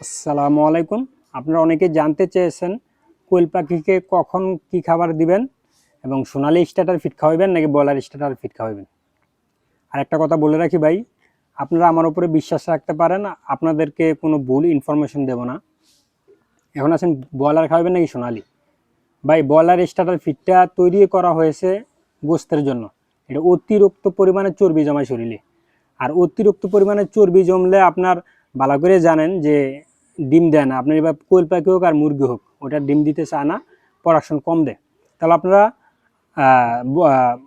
আসসালামু আলাইকুম। আপনারা অনেকে জানতে চেয়েছেন কোয়েল পাখিকে কখন কি খাবার দিবেন এবং সোনালি স্টার্টার ফিট খাওয়াবেন নাকি ব্রয়লার স্টার্টার ফিট খাওয়াবেন আর একটা কথা বলে রাখি ভাই, আপনারা আমার উপরে বিশ্বাস রাখতে পারেন, আপনাদেরকে কোনো ভুল ইনফরমেশন দেব না। এখন আছেন, ব্রয়লার খাওয়াবেন নাকি সোনালি? ভাই, ব্রয়লার স্টার্টার ফিটটা তৈরি করা হয়েছে গোস্তের জন্য। এটা অতিরিক্ত পরিমাণে চর্বি জমায় শরীরে। আর অতিরিক্ত পরিমাণে চর্বি জমলে আপনার ভালো করে জানেন যে ডিম দেয় না। আপনার এবার কোয়েল পাখি হোক আর মুরগি হোক, ওটা ডিম দিতে চায় না প্রোডাকশন কম দেয়। তাহলে আপনারা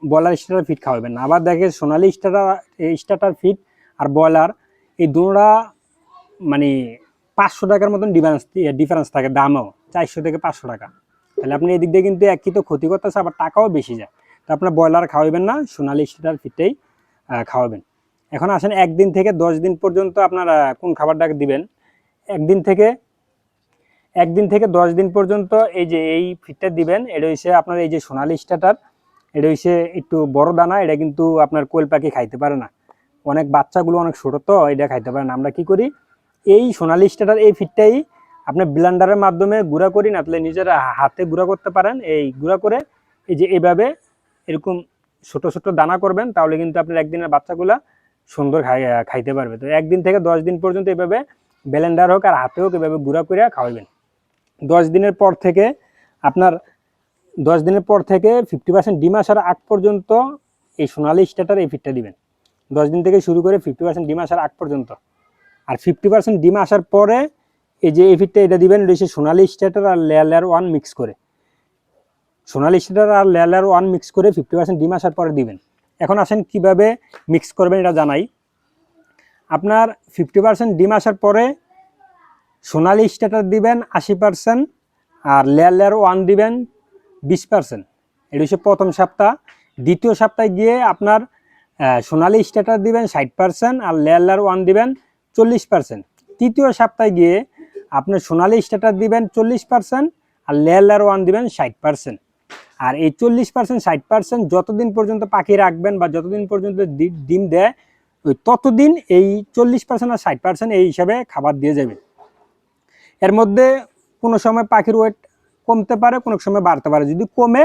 ব্রয়লার স্টার্টার ফিট খাওয়াবেন না। আবার দেখে সোনালি স্টার্টার স্টার্টার ফিট আর ব্রয়লার, এই দুটোটা মানে পাঁচশো টাকার মতন ডিফারেন্স ডিফারেন্স থাকে দামও, চারশো থেকে পাঁচশো টাকা। তাহলে আপনি এদিক দিয়ে কিন্তু একই তো ক্ষতি করতেছে, আবার টাকাও বেশি যায়। তো আপনার ব্রয়লার খাওয়াবেন না, সোনালি স্টার্টার ফিটটাই খাওয়াবেন। এখন আসেন একদিন থেকে দশ দিন পর্যন্ত আপনারা, কোন খাবারটা দিবেন? একদিন থেকে একদিন থেকে দশ দিন পর্যন্ত এই যে এই ফিটটা দিবেন, এটা হচ্ছে আপনার এই যে সোনালি স্টাটার এটা হচ্ছে একটু বড় দানা, এটা কিন্তু আপনার কোয়েল পাখি খাইতে পারে না। অনেক বাচ্চাগুলো অনেক ছোটো তো, এটা খাইতে পারে না। আমরা কি করি? এই সোনালি স্টাটার এই ফিটটাই আপনি ব্লেন্ডারের মাধ্যমে গুঁড়া করি, না তাহলে নিজের হাতে গুঁড়া করতে পারেন। এই গুঁড়া করে এই যে এভাবে এরকম ছোট ছোট দানা করবেন, তাহলে কিন্তু আপনার একদিনের বাচ্চাগুলা সুন্দর খাই, খাইতে পারবে। তো একদিন থেকে দশ দিন পর্যন্ত এইভাবে ব্লেন্ডার হোক আর হাতে হোক, এভাবে গুঁড়া করে খাওয়াবেন দশ দিনের পর থেকে আপনার, দশ দিনের পর থেকে ফিফটি পার্সেন্ট ডিম আসার আগ পর্যন্ত এই সোনালি স্টার্টার এই ফিটটা দিবেন। দশ দিন থেকে শুরু করে ফিফটি পার্সেন্ট ডিম আসার আগ পর্যন্ত। আর ফিফটি পার্সেন্ট ডিম আসার পরে এই যে এই ফিটটা এটা দিবেন হচ্ছে সোনালি স্টার্টার আর লেয়ার লেয়ার ওয়ান মিক্স করে। সোনালি স্টার্টার আর লেয়ার লেয়ার ওয়ান মিক্স করে ফিফটি পার্সেন্ট ডিম আসার পরে দিবেন। এখন আসেন কীভাবে মিক্স করবেন এটা জানাই। আপনার ফিফটি পার্সেন্ট ডিম আসার পরে সোনালি স্টার্টার দিবেন আশি পার্সেন্ট আর লেয়ার লেয়ার ওয়ান দিবেন বিশ পার্সেন্ট এটা হচ্ছে প্রথম সপ্তাহ। দ্বিতীয় সপ্তাহে গিয়ে আপনার সোনালি স্টার্টার দিবেন ষাট পার্সেন্ট আর লেয়ার লেয়ার ওয়ান দিবেন চল্লিশ পার্সেন্ট তৃতীয় সপ্তাহে গিয়ে আপনার সোনালি স্টার্টার দিবেন চল্লিশ পার্সেন্ট আর লেয়ার লেয়ার ওয়ান দিবেন ষাট পার্সেন্ট আর এই চল্লিশ পার্সেন্ট ষাট পার্সেন্ট যতদিন পর্যন্ত পাখি রাখবেন বা যতদিন পর্যন্ত ডিম দেয় ততদিন এই চল্লিশ পার্সেন্ট আর ষাট পার্সেন্ট এই হিসাবে খাবার দিয়ে যাবে। এর মধ্যে কোনো সময় পাখির ওয়েট কমতে পারে, কোনো সময় বাড়তে পারে। যদি কমে,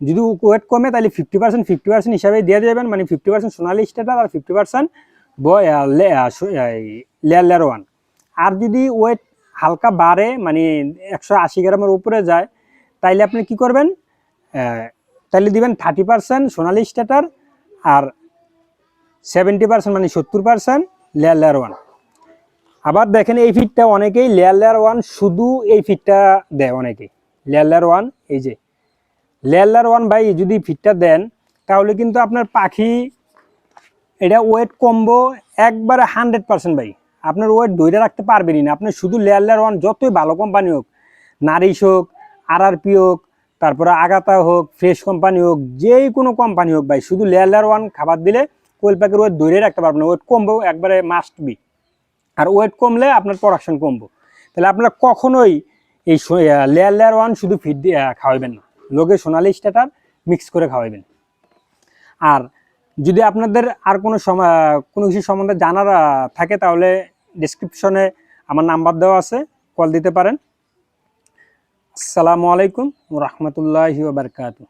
যদি ওয়েট কমে, তাহলে ফিফটি পার্সেন্ট ফিফটি পার্সেন্ট হিসাবে দিয়ে দেবেন মানে ফিফটি পার্সেন্ট সোনালি স্টার্টার আর fifty percent layer layer one আর যদি ওয়েট হালকা বাড়ে মানে একশো আশি গ্রামের উপরে যায়, তাইলে আপনি কি করবেন? তাহলে দিবেন থার্টি পার্সেন্ট সোনালি স্টার্টার আর সেভেন্টি পার্সেন্ট মানে সত্তর পার্সেন্ট লেয়ার লেয়ার ওয়ান আবার দেখেন এই ফিটটা অনেকেই লেয়ার লেয়ার ওয়ান শুধু এই ফিটটা দেয় অনেকেই। লেয়ার লেয়ার ওয়ান এই যে। লেয়ার লেয়ার ওয়ান ভাই যদি ফিটটা দেন, তাহলে কিন্তু আপনার পাখি, এটা ওয়েট কমবো একবারে হান্ড্রেড পার্সেন্ট ভাই। আপনার ওয়েট ধরে রাখতে পারবেনই না। আপনি শুধু লেয়ার লেয়ার ওয়ান যতই ভালো কোম্পানি হোক, নারিশ হোক আর আরআরপি হোক, তারপরে আগাতা হোক ফ্রেশ কোম্পানি হোক, যেই কোনো কোম্পানি হোক ভাই, শুধু লেয়ার লেয়ার ওয়ান খাবার দিলে কোয়েল পাখির ওয়েট ধরে রাখতে পারবেন ওয়েট কমবো একবারে মাস্ট বি আর ওয়েট কমলে আপনার প্রোডাকশন কমবো। তাহলে আপনারা কখনোই এই লেয়ার লেয়ার ওয়ান শুধু ফিড খাওয়াবেন না। লোকে সোনালি স্টার্টার মিক্স করে খাওয়াবেন আর যদি আপনাদের আর কোনো কোনো কিছু সম্বন্ধে জানার থাকে, তাহলে ডিসক্রিপশনে আমার নাম্বার দেওয়া আছে কল দিতে পারেন। আসসালামু আলাইকুম রহমতুল্লাহি বারকাতু